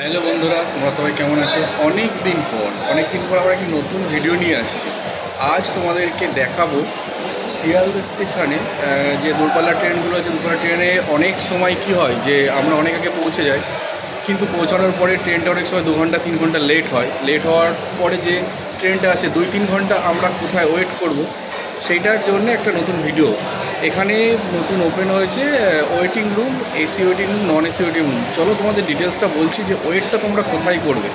Hello বন্ধুরা, তোমরা সবাই কেমন আছো? অনেক দিন পর, অনেক দিন পর আমরা একটি নতুন ভিডিও নিয়ে আসছি। আজ তোমাদেরকে দেখাবো শিয়ালদা স্টেশনে যে দূরপাল্লা ট্রেনগুলো আছে দূরপাল্লা ট্রেনে অনেক সময় কি হয় যে আমরা অনেক আগে পৌঁছে যাই, কিন্তু পৌঁছানোর পরে ট্রেনটা অনেক সময় দু ঘণ্টা, তিন ঘণ্টা লেট হয়। লেট হওয়ার পরে যে ট্রেনটা আসে, দুই, তিন ঘণ্টা আমরা কোথায় ওয়েট করব, সেইটার জন্য একটা নতুন ভিডিও এখানে নতুন ওপেন হয়েছে waiting room AC waiting room non AC waiting room চলো তোমাদের ডিটেলসটা বলছি যে ওয়েটটা তোমরা কোথায় করবে।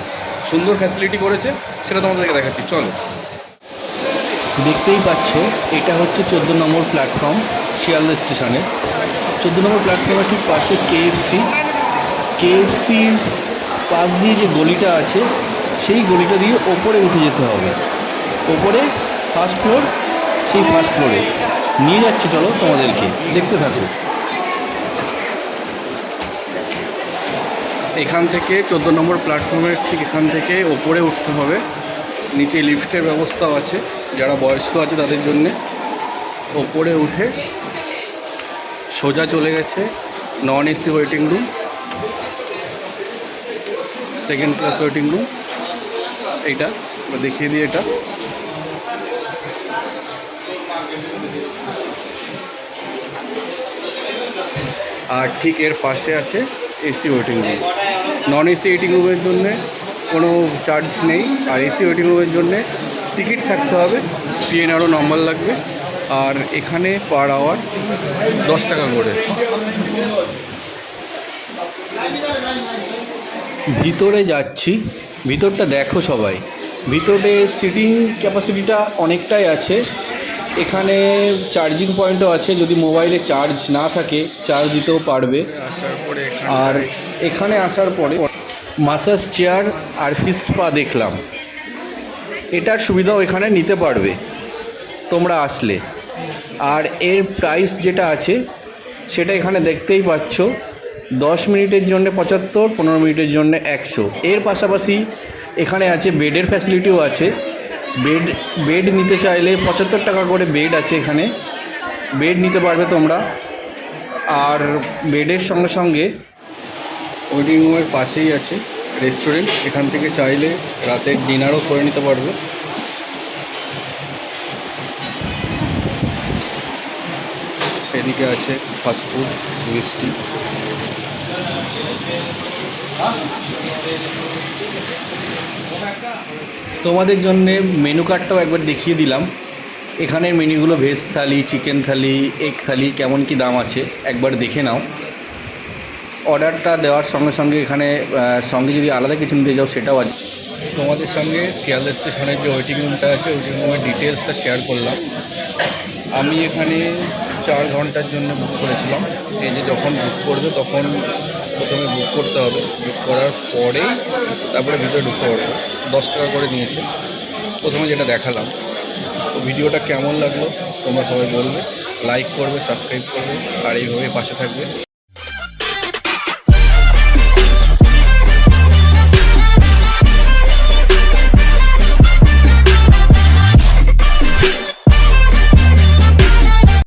সুন্দর ফ্যাসিলিটি করেছে, সেটা তোমাদেরকে দেখাচ্ছি, চলো। দেখতেই পাচ্ছ, এটা হচ্ছে চোদ্দ নম্বর প্ল্যাটফর্ম শিয়ালদা স্টেশনে। চোদ্দ নম্বর প্ল্যাটফর্মের ঠিক পাশে কেএফসি কেএফসির পাশ দিয়ে যে গলিটা আছে, সেই গলিটা দিয়ে ওপরে উঠে যেতে হবে। ওপরে ফার্স্ট ফ্লোর সেই ফার্স্ট ফ্লোরে নিয়ে যাচ্ছে, চলো তোমাদেরকে। দেখতে থাকো। এখান থেকে চোদ্দ নম্বর প্ল্যাটফর্মের ঠিক এখান থেকে ওপরে উঠতে হবে। নিচে লিফটের ব্যবস্থাও আছে, যারা বয়স্ক আছে তাদের জন্যে। ওপরে উঠে সোজা চলে গেছে non AC waiting room. Second class waiting room. এইটা, দেখিয়ে দিই এটা। আর ঠিক এর পাশে আছে AC waiting room non AC waiting রুমের জন্য কোনো চার্জ নেই। আর এসি ওয়েটিং রুমের জন্য টিকিট থাকতে হবে। পিএনআরও নম্বর লাগবে। আর এখানে পার আওয়ার দশ টাকা করে। ভিতরে যাচ্ছি। ভিতরটা দেখো সবাই। ভিতরে সিটিং ক্যাপাসিটিটা অনেকটাই আছে। এখানে চার্জিং পয়েন্টও আছে, যদি মোবাইলে চার্জ না থাকে চার্জ দিতেও পারবে। আর এখানে আসার পরে মাসাজ চেয়ার আর ফিস স্পা দেখলাম। এটার সুবিধাও এখানে নিতে পারবে, তোমরা আসলে। আর এর প্রাইস যেটা আছে, সেটা এখানে দেখতেই পাচ্ছ, দশ মিনিটের জন্য পঁচাত্তর, পনেরো মিনিটের জন্য একশো। এর পাশাপাশি এখানে আছে বেডের ফ্যাসিলিটিও আছে। বেড বেড নিতে চাইলে পঁচাত্তর টাকা করে বেড আছে এখানে। বেড নিতে পারবে তোমরা। আর বেডের সঙ্গে সঙ্গে ওয়েটিং রুমের পাশেই আছে রেস্টুরেন্ট। এখান থেকে চাইলে রাতের ডিনারও করে নিতে পারবে। এদিকে আছে ফাস্টফুড মিষ্টি তোমাদের জন্য মেনু কার্ডটাও একবার দেখিয়ে দিলাম। এখানের মেনুগুলো veg thali chicken thali egg thali, কেমন কি দাম আছে একবার দেখে নাও। অর্ডারটা দেওয়ার সঙ্গে সঙ্গে এখানে সঙ্গে যদি আলাদা কিছু নিতে যাও সেটাও আছে। তোমাদের সঙ্গে শিয়ালদা স্টেশনের যে ওয়েটিং রুমটা আছে ওয়েটিং রুমের ডিটেলসটা শেয়ার করলাম। আমি এখানে চার ঘণ্টার জন্য বুক করেছিলাম। এই যে যখন বুক করবে তখন প্রথমে বুক করতে হবে। বুক করার পরেই তারপরে ভিতরে ঢুকতে পারবে দশ টাকা করে নিয়েছে। প্রথমে যেটা দেখালাম, তো ভিডিওটা কেমন লাগল তোমরা সবাই বলবে। লাইক করবে সাবস্ক্রাইব করবে, আর এইভাবে পাশে থাকবে।